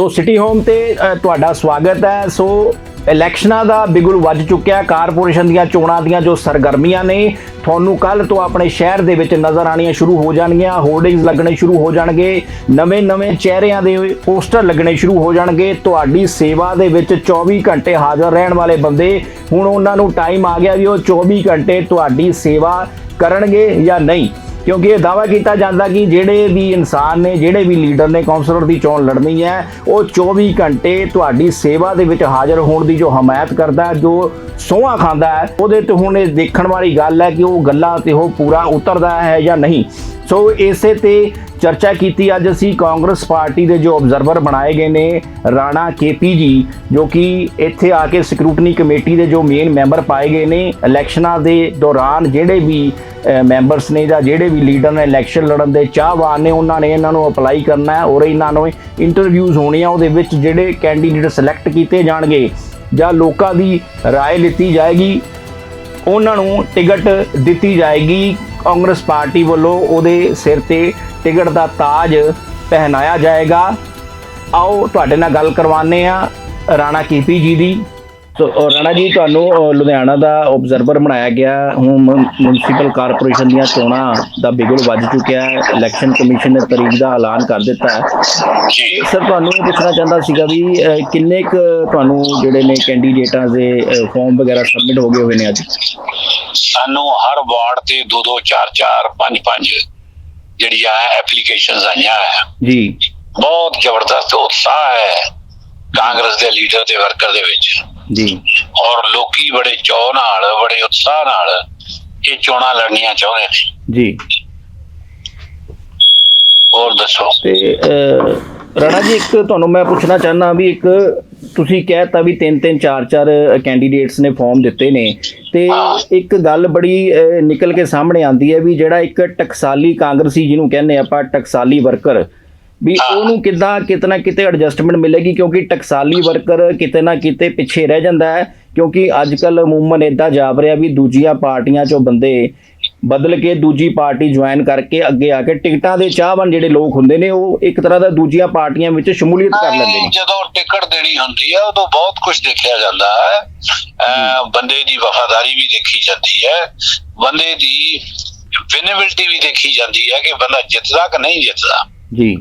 ਸੋ city home ਤੇ ਤੁਹਾਡਾ ਸਵਾਗਤ ਹੈ। ਸੋ ਇਲੈਕਸ਼ਨਾਂ ਦਾ ਬਿਗੁਲ ਵੱਜ ਚੁੱਕਿਆ ਕਾਰਪੋਰੇਸ਼ਨ ਦੀਆਂ ਚੋਣਾਂ ਦੀਆਂ ਜੋ ਸਰਗਰਮੀਆਂ ਨੇ, ਤੁਹਾਨੂੰ ਕੱਲ ਤੋਂ ਆਪਣੇ ਸ਼ਹਿਰ ਦੇ ਵਿੱਚ ਨਜ਼ਰ ਆਣੀਆਂ ਸ਼ੁਰੂ ਹੋ ਜਾਣਗੀਆਂ। ਹੋਰਡਿੰਗਸ ਲੱਗਣੇ ਸ਼ੁਰੂ ਹੋ ਜਾਣਗੇ। ਨਵੇਂ-ਨਵੇਂ ਚਿਹਰਿਆਂ ਦੇ ਪੋਸਟਰ ਲੱਗਣੇ ਸ਼ੁਰੂ ਹੋ ਜਾਣਗੇ। ਤੁਹਾਡੀ ਸੇਵਾ ਦੇ ਵਿੱਚ 24 ਘੰਟੇ ਹਾਜ਼ਰ ਰਹਿਣ ਵਾਲੇ ਬੰਦੇ, ਹੁਣ ਉਹਨਾਂ ਨੂੰ ਟਾਈਮ ਆ ਗਿਆ ਵੀ ਉਹ 24 ਘੰਟੇ ਤੁਹਾਡੀ ਸੇਵਾ ਕਰਨਗੇ ਜਾਂ ਨਹੀਂ। ਕਿਉਂਕਿ ਇਹ ਦਾਵਾ ਕੀਤਾ ਜਾਂਦਾ ਕਿ ਜਿਹੜੇ ਵੀ ਇਨਸਾਨ ਨੇ, ਜਿਹੜੇ ਵੀ ਲੀਡਰ ਨੇ ਕਾਉਂਸਲਰ ਦੀ ਚੋਣ ਲੜਨੀ ਹੈ, ਉਹ 24 ਘੰਟੇ ਤੁਹਾਡੀ ਸੇਵਾ ਦੇ ਵਿੱਚ ਹਾਜ਼ਰ ਹੋਣ ਦੀ ਜੋ ਹਮਾਇਤ ਕਰਦਾ, ਜੋ ਸੋਹਾਂ ਖਾਂਦਾ ਹੈ, ਉਹਦੇ ਤੇ ਹੁਣ ਇਹ ਦੇਖਣ ਵਾਲੀ ਗੱਲ ਹੈ ਕਿ ਉਹ ਗੱਲਾਂ ਤੇ ਉਹ ਪੂਰਾ ਉਤਰਦਾ ਹੈ ਜਾਂ ਨਹੀਂ। ਸੋ ਇਸੇ ਤੇ ਚਰਚਾ ਕੀਤੀ ਅੱਜ ਅਸੀਂ ਕਾਂਗਰਸ ਪਾਰਟੀ ਦੇ ਜੋ ਆਬਜ਼ਰਵਰ ਬਣਾਏ ਗਏ ਨੇ ਰਾਣਾ ਕੇਪੀ ਜੀ ਜੋ ਕਿ ਇੱਥੇ ਆ ਕੇ ਸਕਰੂਟਨੀ ਕਮੇਟੀ ਦੇ ਜੋ ਮੇਨ ਮੈਂਬਰ ਪਾਏ ਗਏ ਨੇ ਇਲੈਕਸ਼ਨਾਂ ਦੇ ਦੌਰਾਨ ਜਿਹੜੇ ਵੀ ਮੈਂਬਰਸ ਨੇ ਜਾਂ ਜਿਹੜੇ ਵੀ ਲੀਡਰ ਨੇ ਇਲੈਕਸ਼ਨ ਲੜਨ ਦੇ ਚਾਹਵਾਨ ਨੇ ਉਹਨਾਂ ਨੇ ਇਹਨਾਂ ਨੂੰ ਅਪਲਾਈ ਕਰਨਾ ਹੈ ਔਰ ਇਹਨਾਂ ਨੂੰ ਇੰਟਰਵਿਊਜ਼ ਹੋਣੀਆਂ ਉਹਦੇ ਵਿੱਚ ਜਿਹੜੇ ਕੈਂਡੀਡੇਟ ਸਿਲੈਕਟ ਕੀਤੇ ਜਾਣਗੇ ਜਾਂ ਲੋਕਾਂ ਦੀ رائے ਲਿੱਤੀ ਜਾਏਗੀ ਉਹਨਾਂ ਨੂੰ ਟਿਕਟ ਦਿੱਤੀ ਜਾਏਗੀ ਕਾਂਗਰਸ ਪਾਰਟੀ ਵੱਲੋਂ ਉਹਦੇ ਸਿਰ ਤੇ ਟਿਕਟ ਦਾ ਤਾਜ ਪਹਿਨਾਇਆ ਜਾਏਗਾ। ਆਓ ਤੁਹਾਡੇ ਨਾਲ ਗੱਲ ਕਰਵਾਉਂਦੇ ਆ ਰਾਣਾ ਕੀਪੀ ਜੀ ਦੀ। ਸੋ ਰਾਣਾ ਜੀ ਤੁਹਾਨੂੰ ਲੁਧਿਆਣਾ ਦਾ ਆਬਜ਼ਰਵਰ ਬਣਾਇਆ ਗਿਆ। ਹੁਣ ਮਿਊਨਿਸਪਲ ਕਾਰਪੋਰੇਸ਼ਨ ਦੀਆਂ ਚੋਣਾਂ ਦਾ ਬਿਗੁਲ ਵੱਜ ਚੁੱਕਿਆ ਹੈ। ਇਲੈਕਸ਼ਨ ਕਮਿਸ਼ਨ ਨੇ ਤਰੀਕ ਦਾ ਐਲਾਨ ਕਰ ਦਿੱਤਾ ਹੈ। ਜੀ। ਸਰ ਤੁਹਾਨੂੰ ਇਹ ਪੁੱਛਣਾ ਚਾਹੁੰਦਾ ਸੀਗਾ ਵੀ ਕਿੰਨੇ ਕੁ ਤੁਹਾਨੂੰ ਜਿਹੜੇ ਨੇ ਕੈਂਡੀਡੇਟਾਂ ਦੇ ਫਾਰਮ ਵਗੈਰਾ ਸਬਮਿਟ ਹੋ ਗਏ ਹੋਏ ਨੇ ਅੱਜ? ਸਾਨੂੰ ਹਰ ਵਾਰਡ ਤੇ ਦੋ ਦੋ ਚਾਰ ਚਾਰ ਪੰਜ ਪੰਜ ਜਿਹੜੀਆਂ ਐਪਲੀਕੇਸ਼ਨਸ ਆਈਆਂ ਜੀ। ਬਹੁਤ ਜ਼ਬਰਦਸਤ ਉਤਸ਼ਾਹ ਹੈ ਕਾਂਗਰਸ ਦੇ ਲੀਡਰ ਤੇ ਵਰਕਰ ਦੇ ਵਿੱਚ। ਜੀ। ਔਰ ਲੋਕੀ ਬੜੇ ਚਾਅ ਨਾਲ ਬੜੇ ਉਤਸ਼ਾਹ ਨਾਲ ਇਹ ਚੋਣਾਂ ਲੜਨੀਆਂ ਚਾਹੁੰਦੇ ਨੇ ਜੀ। ਹੋਰ ਦੱਸੋ। ਤੇ ਰਾਣਾ ਜੀ ਇੱਕ ਤੁਹਾਨੂੰ ਮੈਂ ਪੁੱਛਣਾ ਚਾਹਨਾ ਵੀ ਇੱਕ ਤੁਸੀਂ ਕਹਿਤਾ ਵੀ ਤਿੰਨ ਤਿੰਨ ਚਾਰ ਚਾਰ ਕੈਂਡੀਡੇਟਸ ਨੇ ਫਾਰਮ ਦਿੱਤੇ ਨੇ। ਤੇ ਇੱਕ ਗੱਲ ਬੜੀ ਨਿਕਲ ਕੇ ਸਾਹਮਣੇ ਆਂਦੀ ਹੈ ਵੀ ਜਿਹੜਾ ਇੱਕ ਟਕਸਾਲੀ ਕਾਂਗਰਸੀ ਜਿਹਨੂੰ ਕਹਿੰਦੇ ਆਪਾਂ ਟਕਸਾਲੀ ਵਰਕਰ ਵੀ ਉਹਨੂੰ ਕਿੱਦਾਂ ਕਿਤਨਾ ਕਿਤੇ ਐਡਜਸਟਮੈਂਟ ਮਿਲੇਗੀ ਕਿਉਂਕਿ ਟਕਸਾਲੀ ਵਰਕਰ ਕਿਤੇ ਨਾ ਕਿਤੇ ਪਿੱਛੇ ਰਹਿ ਜਾਂਦਾ ਹੈ ਕਿਉਂਕਿ ਅੱਜ ਕੱਲ ਅਮੂਮਨ ਇਦਾਂ ਜਾਪ ਰਿਹਾ ਵੀ ਦੂਜੀਆਂ ਪਾਰਟੀਆਂ ਚੋਂ ਬੰਦੇ ਬਦਲ ਕੇ ਦੂਜੀ ਪਾਰਟੀ ਜੁਆਇਨ ਕਰਕੇ ਅੱਗੇ ਆ ਕੇ ਟਿਕਟਾਂ ਦੇ ਚਾਹਵਾਨ ਜਿਹੜੇ ਲੋਕ ਹੁੰਦੇ ਨੇ ਉਹ ਇੱਕ ਤਰ੍ਹਾਂ ਦਾ ਦੂਜੀਆਂ ਪਾਰਟੀਆਂ ਵਿੱਚ ਸ਼ਮੂਲੀਅਤ ਕਰ ਲੈਂਦੇ ਨੇ। ਜਦੋਂ ਟਿਕਟ ਦੇਣੀ ਹੁੰਦੀ ਹੈ ਉਦੋਂ ਬਹੁਤ ਕੁਝ ਦੇਖਿਆ ਜਾਂਦਾ ਹੈ। ਬੰਦੇ ਦੀ ਵਫਾਦਾਰੀ ਵੀ ਦੇਖੀ ਜਾਂਦੀ ਹੈ। ਬੰਦੇ ਦੀ ਵਿਨੇਬਿਲਟੀ ਵੀ ਦੇਖੀ ਜਾਂਦੀ ਹੈ ਕਿ ਬੰਦਾ ਜਿੱਤਦਾ ਕਿ ਨਹੀਂ ਜਿੱਤਦਾ। ਜੀ।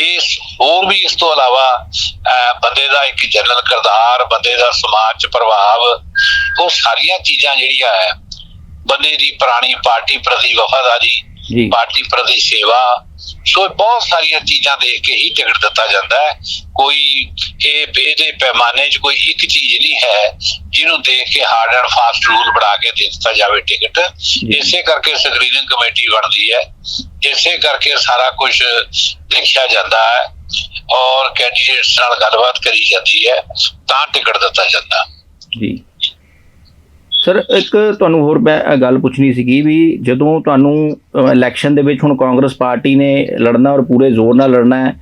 ਇਸ ਹੋਰ ਵੀ ਇਸ ਤੋਂ ਇਲਾਵਾ ਬੰਦੇ ਦਾ ਇੱਕ ਜਨਰਲ ਕਿਰਦਾਰ, ਬੰਦੇ ਦਾ ਸਮਾਜ 'ਚ ਪ੍ਰਭਾਵ, ਉਹ ਸਾਰੀਆਂ ਚੀਜ਼ਾਂ ਜਿਹੜੀਆਂ ਹੈ, ਬੰਦੇ ਦੀ ਪੁਰਾਣੀ ਪਾਰਟੀ ਪ੍ਰਤੀ ਵਫਾਦਾਰੀ ਜੀ। ਪਾਰਟੀ ਪ੍ਰਤੀ ਸੇਵਾ। ਸੋ ਬਹੁਤ ਸਾਰੀਆਂ ਚੀਜ਼ਾਂ ਦੇਖ ਕੇ ਹੀ ਟਿਕਟ ਦਿੱਤਾ ਜਾਂਦਾ ਹੈ। ਕੋਈ ਇਹ ਇਹਦੇ ਪੈਮਾਨੇ 'ਚ ਕੋਈ ਇੱਕ ਚੀਜ਼ ਨਹੀਂ ਹੈ ਜਿਹਨੂੰ ਦੇਖ ਕੇ ਹਾਰਡ ਐਂਡ ਫਾਸਟ ਰੂਲ ਬਣਾ ਕੇ ਦੇ ਦਿੱਤਾ ਜਾਵੇ ਟਿਕਟ। ਇਸੇ ਕਰਕੇ ਸਕਰੀਨਿੰਗ ਕਮੇਟੀ ਬਣਦੀ ਹੈ। ਇਸੇ ਕਰਕੇ ਸਾਰਾ ਕੁਝ ਦੇਖਿਆ ਜਾਂਦਾ ਹੈ ਔਰ ਕੈਂਡੀਡੇਟਸ ਨਾਲ ਗੱਲਬਾਤ ਕਰੀ ਜਾਂਦੀ ਹੈ। ਤਾਂ ਟਿਕਟ ਦਿੱਤਾ ਜਾਂਦਾ। ਜੀ। ਸਰ ਇੱਕ ਤੁਹਾਨੂੰ ਹੋਰ ਮੈਂ ਗੱਲ ਪੁੱਛਣੀ ਸੀਗੀ ਵੀ ਜਦੋਂ ਤੁਹਾਨੂੰ ਇਲੈਕਸ਼ਨ ਦੇ ਵਿੱਚ ਹੁਣ ਕਾਂਗਰਸ ਪਾਰਟੀ ਨੇ ਲੜਨਾ ਔਰ ਪੂਰੇ ਜ਼ੋਰ ਨਾਲ ਲੜਨਾ ਹੈ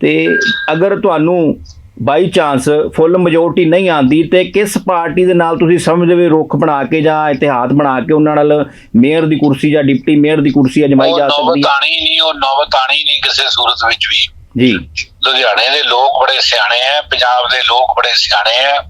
ਤੇ ਅਗਰ ਤੁਹਾਨੂੰ ਬਾਈ ਚਾਂਸ ਫੁੱਲ ਮੈਜੋਰਟੀ ਨਹੀਂ ਆਂਦੀ ਤੇ ਕਿਸ ਪਾਰਟੀ ਦੇ ਨਾਲ ਤੁਸੀਂ ਸਮਝਦੇ ਵੀ ਰੁੱਖ ਬਣਾ ਕੇ ਜਾਂ ਇਤਿਹਾਦ ਬਣਾ ਕੇ ਉਹਨਾਂ ਨਾਲ ਮੇਅਰ ਦੀ ਕੁਰਸੀ ਜਾਂ ਡਿਪਟੀ ਮੇਅਰ ਦੀ ਕੁਰਸੀ ਅਜਮਾਈ ਉਹ ਜਾ ਸਕਦੀ ਨੌਬਤ ਹੈ ਆਣੀ ਨਹੀਂ ਉਹ ਨੌਬਤ ਆਣੀ ਨਹੀਂ ਕਿਸੇ ਸੂਰਤ ਵਿੱਚ ਵੀ। ਜੀ। ਲੁਧਿਆਣੇ ਦੇ ਲੋਕ ਬੜੇ ਸਿਆਣੇ ਆ ਪੰਜਾਬ ਦੇ ਲੋਕ ਬੜੇ ਸਿਆਣੇ ਆ।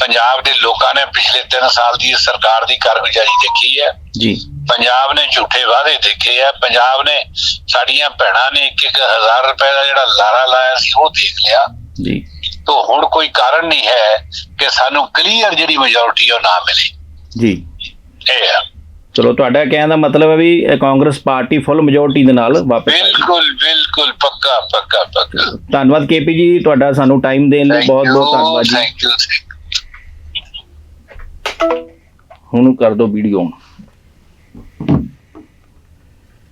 ਪੰਜਾਬ ਦੇ ਲੋਕਾਂ ਨੇ ਪਿਛਲੇ 3 ਸਾਲ ਦੀ ਸਰਕਾਰ ਦੀ ਕਾਰਗੁਜ਼ਾਰੀ ਦੇਖੀ ਹੈ। ਜੀ। ਪੰਜਾਬ ਨੇ ਝੂਠੇ ਵਾਅਦੇ ਦੇਖੇ ਆ। ਪੰਜਾਬ ਨੇ ਸਾਡੀਆਂ ਭੈਣਾਂ ਨੇ 1-1000 ਰੁਪਏ ਦਾ ਜਿਹੜਾ ਲਾਰਾ ਲਾਇਆ ਸੀ ਉਹ ਦੇਖ ਲਿਆ। ਜੀ। ਤੋਂ ਹੁਣ ਕੋਈ ਕਾਰਨ ਨਹੀਂ ਹੈ ਕਿ ਸਾਨੂੰ ਕਲੀਅਰ ਜਿਹੜੀ ਮੈਜੋਰਟੀ ਉਹ ਨਾ ਮਿਲੇ। ਜੀ। ਇਹ ਹੈ ਚਲੋ ਤੁਹਾਡਾ ਕਹਿਣ ਦਾ ਮਤਲਬ ਹੈ ਵੀ ਕਾਂਗਰਸ ਪਾਰਟੀ ਫੁੱਲ ਮੈਜੋਰਟੀ ਦੇ ਨਾਲ ਵਾਪਸ ਬਿਲਕੁਲ ਬਿਲਕੁਲ ਪੱਕਾ ਪੱਕਾ ਪੱਕਾ। ਧੰਨਵਾਦ ਕੇਪੀ ਜੀ ਤੁਹਾਡਾ ਸਾਨੂੰ ਟਾਈਮ ਦੇਣ ਲਈ ਬਹੁਤ ਬਹੁਤ ਧੰਨਵਾਦ ਜੀ। ਥੈਂਕ ਯੂ ਹੁਣ ਕਰ ਦਿਓ ਵੀਡੀਓ